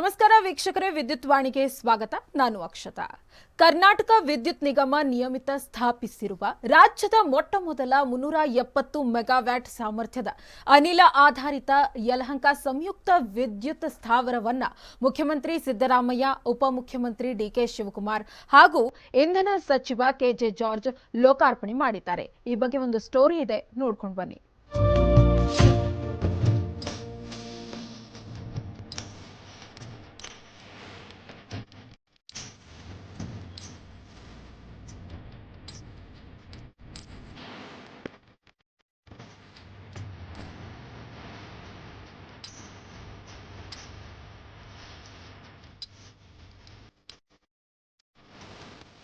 ನಮಸ್ಕಾರ ವೀಕ್ಷಕರೇ, ವಿದ್ಯುತ್ ವಾಣಿಗೆ ಸ್ವಾಗತ. ನಾನು ಅಕ್ಷತಾ. ಕರ್ನಾಟಕ ವಿದ್ಯುತ್ ನಿಗಮ ನಿಯಮಿತ ಸ್ಥಾಪಿಸಿರುವ ರಾಜ್ಯದ ಮೊಟ್ಟ ಮೊದಲ ಮುನ್ನೂರ ಎಪ್ಪತ್ತು ಮೆಗಾವ್ಯಾಟ್ ಸಾಮರ್ಥ್ಯದ ಅನಿಲ ಆಧಾರಿತ ಯಲಹಂಕ ಸಂಯುಕ್ತ ವಿದ್ಯುತ್ ಸ್ಥಾವರವನ್ನ ಮುಖ್ಯಮಂತ್ರಿ ಸಿದ್ದರಾಮಯ್ಯ, ಉಪಮುಖ್ಯಮಂತ್ರಿ ಡಿಕೆ ಶಿವಕುಮಾರ್ ಹಾಗೂ ಇಂಧನ ಸಚಿವ ಕೆಜೆ ಜಾರ್ಜ್ ಲೋಕಾರ್ಪಣೆ ಮಾಡಿದ್ದಾರೆ. ಈ ಬಗ್ಗೆ ಒಂದು ಸ್ಟೋರಿ ಇದೆ, ನೋಡ್ಕೊಂಡು ಬನ್ನಿ.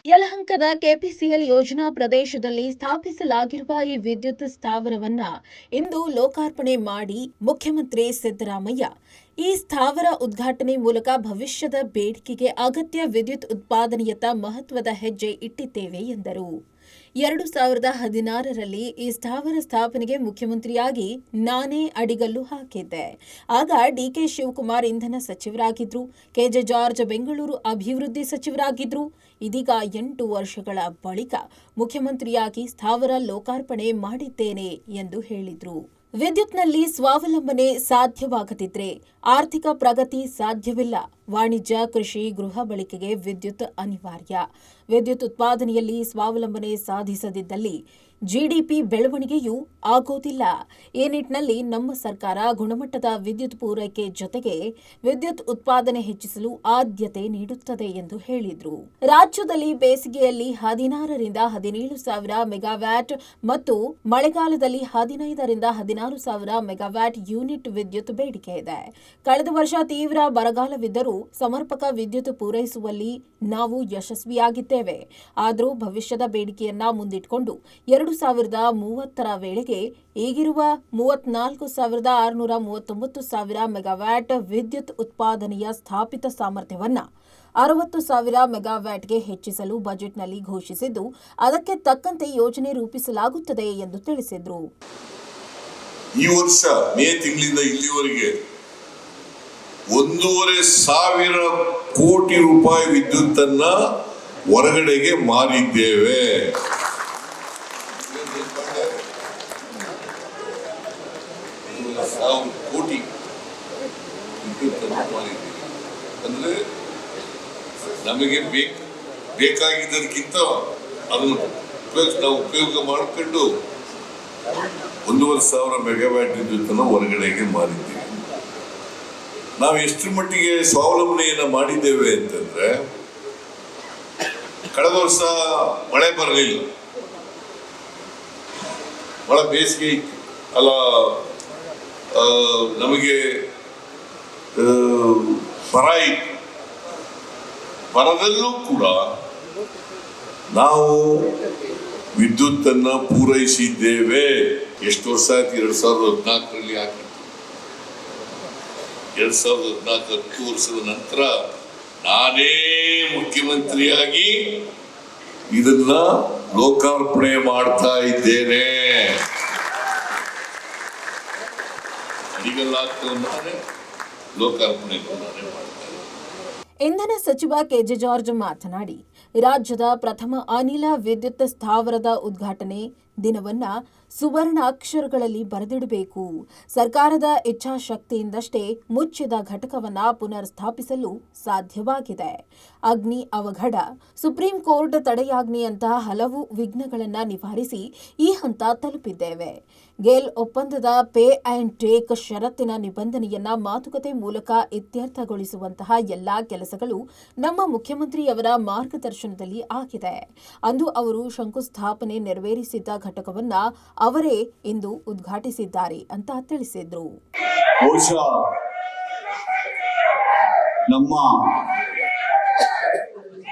ಯಲಹಂಕದ ಕೆಪಿಸಿಎಲ್ ಯೋಜನಾ ಪ್ರದೇಶದಲ್ಲಿ ಸ್ಥಾಪಿಸಲಾಗಿರುವ ಈ ವಿದ್ಯುತ್ ಸ್ಥಾವರವನ್ನ ಇಂದು ಲೋಕಾರ್ಪಣೆ ಮಾಡಿ ಮುಖ್ಯಮಂತ್ರಿ ಸಿದ್ದರಾಮಯ್ಯ. ಈ ಸ್ಥಾವರ ಉದ್ಘಾಟನೆ ಮೂಲಕ ಭವಿಷ್ಯದ ಬೇಡಿಕೆಗೆ ಅಗತ್ಯ ವಿದ್ಯುತ್ ಉತ್ಪಾದನೆಯತ್ತ ಮಹತ್ವದ ಹೆಜ್ಜೆ ಇಟ್ಟಿದ್ದೇವೆ ಎಂದರು. ಎರಡು ಸಾವಿರದ ಹದಿನಾರರಲ್ಲಿ ಈ ಸ್ಥಾವರ ಸ್ಥಾಪನೆಗೆ ಮುಖ್ಯಮಂತ್ರಿಯಾಗಿ ನಾನೇ ಅಡಿಗಲ್ಲು ಹಾಕಿದ್ದೆ. ಆಗ ಡಿಕೆ ಶಿವಕುಮಾರ್ ಇಂಧನ ಸಚಿವರಾಗಿದ್ರು, ಕೆಜೆ ಜಾರ್ಜ್ ಬೆಂಗಳೂರು ಅಭಿವೃದ್ಧಿ ಸಚಿವರಾಗಿದ್ರು. ಇದೀಗ ಎಂಟು ವರ್ಷಗಳ ಬಳಿಕ ಮುಖ್ಯಮಂತ್ರಿಯಾಗಿ ಸ್ಥಾವರ ಲೋಕಾರ್ಪಣೆ ಮಾಡಿದ್ದೇನೆ ಎಂದು ಹೇಳಿದ್ರು. ವಿದ್ಯುತ್ನಲ್ಲಿ ಸ್ವಾವಲಂಬನೆ ಸಾಧ್ಯವಾಗದಿದ್ರೆ ಆರ್ಥಿಕ ಪ್ರಗತಿ ಸಾಧ್ಯವಿಲ್ಲ. ವಾಣಿಜ್ಯ, ಕೃಷಿ, ಗೃಹ ಬಳಕೆಗೆ ವಿದ್ಯುತ್ ಅನಿವಾರ್ಯ. ವಿದ್ಯುತ್ ಉತ್ಪಾದನೆಯಲ್ಲಿ ಸ್ವಾವಲಂಬನೆ ಸಾಧಿಸದಿದ್ದಲ್ಲಿ ಜಿಡಿಪಿ ಬೆಳವಣಿಗೆಯೂ ಆಗೋದಿಲ್ಲ. ಈ ನಿಟ್ಟಿನಲ್ಲಿ ನಮ್ಮ ಸರ್ಕಾರ ಗುಣಮಟ್ಟದ ವಿದ್ಯುತ್ ಪೂರೈಕೆ ಜೊತೆಗೆ ವಿದ್ಯುತ್ ಉತ್ಪಾದನೆ ಹೆಚ್ಚಿಸಲು ಆದ್ಯತೆ ನೀಡುತ್ತದೆ ಎಂದು ಹೇಳಿದರು. ರಾಜ್ಯದಲ್ಲಿ ಬೇಸಿಗೆಯಲ್ಲಿ ಹದಿನಾರರಿಂದ ಹದಿನೇಳು ಸಾವಿರ ಮೆಗಾವ್ಯಾಟ್ ಮತ್ತು ಮಳೆಗಾಲದಲ್ಲಿ ಹದಿನೈದರಿಂದ ಹದಿನಾರು ಸಾವಿರ ಮೆಗಾವ್ಯಾಟ್ ಯೂನಿಟ್ ವಿದ್ಯುತ್ ಬೇಡಿಕೆ ಇದೆ. ಕಳೆದ ವರ್ಷ ತೀವ್ರ ಬರಗಾಲವಿದ್ದರೂ ಸಮರ್ಪಕ ವಿದ್ಯುತ್ ಪೂರೈಸುವಲ್ಲಿ ನಾವು ಯಶಸ್ವಿಯಾಗಿದ್ದೇವೆ. ಆದರೂ ಭವಿಷ್ಯದ ಬೇಡಿಕೆಯನ್ನ ಮುಂದಿಟ್ಟುಕೊಂಡು ಎರಡು ಸಾವಿರದ ಮೂವತ್ತರ ವೇಳೆಗೆ ಈಗಿರುವ ಮೂವತ್ನಾಲ್ಕು ಸಾವಿರದ ಆರುನೂರ ಮೂವತ್ತೊಂಬತ್ತು ಸಾವಿರ ಮೆಗಾವ್ಯಾಟ್ ವಿದ್ಯುತ್ ಉತ್ಪಾದನೆಯ ಸ್ಥಾಪಿತ ಸಾಮರ್ಥ್ಯವನ್ನು ಅರವತ್ತು ಸಾವಿರ ಮೆಗಾವ್ಯಾಟ್ಗೆ ಹೆಚ್ಚಿಸಲು ಬಜೆಟ್ನಲ್ಲಿ ಘೋಷಿಸಿದ್ದು, ಅದಕ್ಕೆ ತಕ್ಕಂತೆ ಯೋಜನೆ ರೂಪಿಸಲಾಗುತ್ತದೆ ಎಂದು ತಿಳಿಸಿದರು. ಈ ವರ್ಷ ಮೇ ತಿಂಗಳಿಂದ ಇಲ್ಲಿವರೆಗೆ ಒಂದೂವರೆ ಸಾವಿರ ಕೋಟಿ ರೂಪಾಯಿ ವಿದ್ಯುತ್ತನ್ನ ಹೊರಗಡೆಗೆ ಮಾರಿದ್ದೇವೆ. ಸಾವಿರ ಕೋಟಿ ವಿದ್ಯುತ್ತನ್ನು ಮಾರಿದ್ದೇವೆ. ಅಂದ್ರೆ ನಮಗೆ ಬೇಕು ಅದನ್ನು ನಾವು ಉಪಯೋಗ ಮಾಡಿಕೊಂಡು ಒಂದೂವರೆ ಸಾವಿರ ಮೆಗಾವ್ಯಾಟ್ ವಿದ್ಯುತ್ತನ್ನು ಹೊರಗಡೆಗೆ ಮಾರಿದ್ದೀವಿ. ನಾವು ಎಷ್ಟು ಮಟ್ಟಿಗೆ ಸ್ವಾವಲಂಬನೆಯನ್ನ ಮಾಡಿದ್ದೇವೆ ಅಂತಂದ್ರೆ, ಕಳೆದ ವರ್ಷ ಮಳೆ ಬರಲಿಲ್ಲ. ಬಹಳ ಬೇಸಿಗೆ ಅಲ್ಲ ನಮಗೆ ಬರ ಇತ್ತು. ಬರದಲ್ಲೂ ಕೂಡ ನಾವು ವಿದ್ಯುತ್ತನ್ನ ಪೂರೈಸಿದ್ದೇವೆ. ಎಷ್ಟು ವರ್ಷ ಆಯ್ತು? ಎರಡ್ ಸಾವಿರದ ಹದಿನಾಲ್ಕರಲ್ಲಿ ಹಾಕಿತ್ತು ಎರಡ್ ಸಾವಿರದ ಹದಿನಾಲ್ಕು ಹತ್ತು ವರ್ಷದ ನಂತರ ನಾನೇ ಮುಖ್ಯಮಂತ್ರಿಯಾಗಿ ಇದನ್ನ ಲೋಕಾರ್ಪಣೆ ಮಾಡ್ತಾ ಇದ್ದೇನೆ. ಲೋಕಾರ್ಪಣೆ ಇಂಧನ ಸಚಿವ ಕೆಜೆ ಜಾರ್ಜ್ ಮಾತನಾಡಿ, ರಾಜ್ಯದ ಪ್ರಥಮ ಅನಿಲ ವಿದ್ಯುತ್ ಸ್ಥಾವರದ ಉದ್ಘಾಟನೆ ದಿನವನ್ನ ಸುವರ್ಣ ಅಕ್ಷರಗಳಲ್ಲಿ ಬರೆದಿಡಬೇಕು. ಸರ್ಕಾರದ ಇಚ್ಛಾಶಕ್ತಿಯಿಂದಷ್ಟೇ ಮುಚ್ಚಿದ ಘಟಕವನ್ನ ಪುನರ್ ಸ್ಥಾಪಿಸಲು ಸಾಧ್ಯವಾಗಿದೆ. ಅಗ್ನಿ ಅವಘಡ, ಸುಪ್ರೀಂ ಕೋರ್ಟ್ ತಡೆಯಾಜ್ಞೆಯಂತಹ ಹಲವು ವಿಘ್ನಗಳನ್ನು ನಿವಾರಿಸಿ ಈ ಹಂತ ತಲುಪಿದ್ದೇವೆ. ಗೇಲ್ ಒಪ್ಪಂದದ ಪೇ ಅಂಡ್ ಟೇಕ್ ಷರತ್ತಿನ ನಿಬಂಧನೆಯನ್ನ ಮಾತುಕತೆ ಮೂಲಕ ಇತ್ಯರ್ಥಗೊಳಿಸುವಂತಹ ಎಲ್ಲಾ ಕೆಲಸಗಳು ನಮ್ಮ ಮುಖ್ಯಮಂತ್ರಿಯವರ ಮಾರ್ಗದರ್ಶನದಲ್ಲಿ ಆಗಿದೆ. ಅಂದು ಅವರು ಶಂಕುಸ್ಥಾಪನೆ ನೆರವೇರಿಸಿದ್ದ ಘಟಕವನ್ನ ಅವರೇ ಇಂದು ಉದ್ಘಾಟಿಸಿದ್ದಾರೆ ಅಂತ ತಿಳಿಸಿದ್ರು. ನಮ್ಮ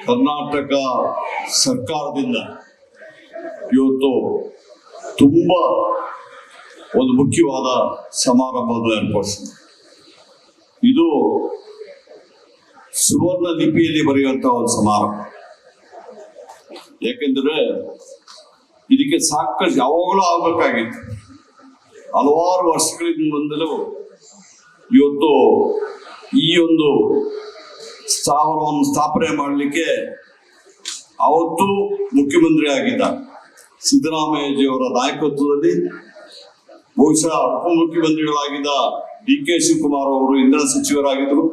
ಕರ್ನಾಟಕ ಸರ್ಕಾರದಿಂದ ಇವತ್ತು ತುಂಬ ಒಂದು ಮುಖ್ಯವಾದ ಸಮಾರಂಭವನ್ನು ಏರ್ಪಡಿಸಿದೆ. ಇದು ಸುವರ್ಣ ಲಿಪಿಯಲ್ಲಿ ಬರೆಯುವಂತಹ ಒಂದು ಸಮಾರಂಭ. ಯಾಕೆಂದ್ರೆ ಇದಕ್ಕೆ ಸಾಕಷ್ಟು ಯಾವಾಗಲೂ ಆಗ್ಬೇಕಾಗಿತ್ತು. ಹಲವಾರು ವರ್ಷಗಳಿಂದ ಬಂದಲೂ ಇವತ್ತು ಈ ಒಂದು ಸ್ಥಾವರವನ್ನು ಸ್ಥಾಪನೆ ಮಾಡಲಿಕ್ಕೆ ಅವತ್ತು ಮುಖ್ಯಮಂತ್ರಿ ಆಗಿದ್ದ ಸಿದ್ದರಾಮಯ್ಯಜಿಯವರ ನಾಯಕತ್ವದಲ್ಲಿ ಬಹುಶಃ ಉಪಮುಖ್ಯಮಂತ್ರಿಗಳಾಗಿದ್ದ ಡಿ ಕೆ ಶಿವಕುಮಾರ್ ಅವರು ಇಂಧನ ಸಚಿವರಾಗಿದ್ದರು.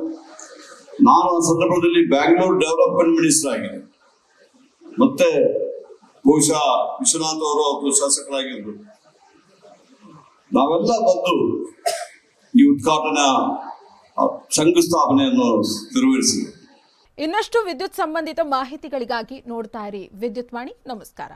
ನಾನು ಆ ಸಂದರ್ಭದಲ್ಲಿ ಬ್ಯಾಂಗ್ಳೂರ್ ಡೆವಲಪ್ಮೆಂಟ್ ಮಿನಿಸ್ಟರ್ ಆಗಿದ್ದೆ. ಮತ್ತೆ ಬಹುಶಃ ವಿಶ್ವನಾಥ್ ಅವರು ಅವರು ಶಾಸಕರಾಗಿದ್ದರು. ನಾವೆಲ್ಲ ಬಂದು ಈ ಉದ್ಘಾಟನಾ ಶಂಕುಸ್ಥಾಪನೆಯನ್ನು ನೆರವೇರಿಸಿದೆ ಇನ್ನಷ್ಟು ವಿದ್ಯುತ್ ಸಂಬಂಧಿತ ಮಾಹಿತಿಗಳಿಗಾಗಿ ನೋಡ್ತಾ ಇರಿ. ವಿದ್ಯುತ್ ವಾಣಿ, ನಮಸ್ಕಾರ.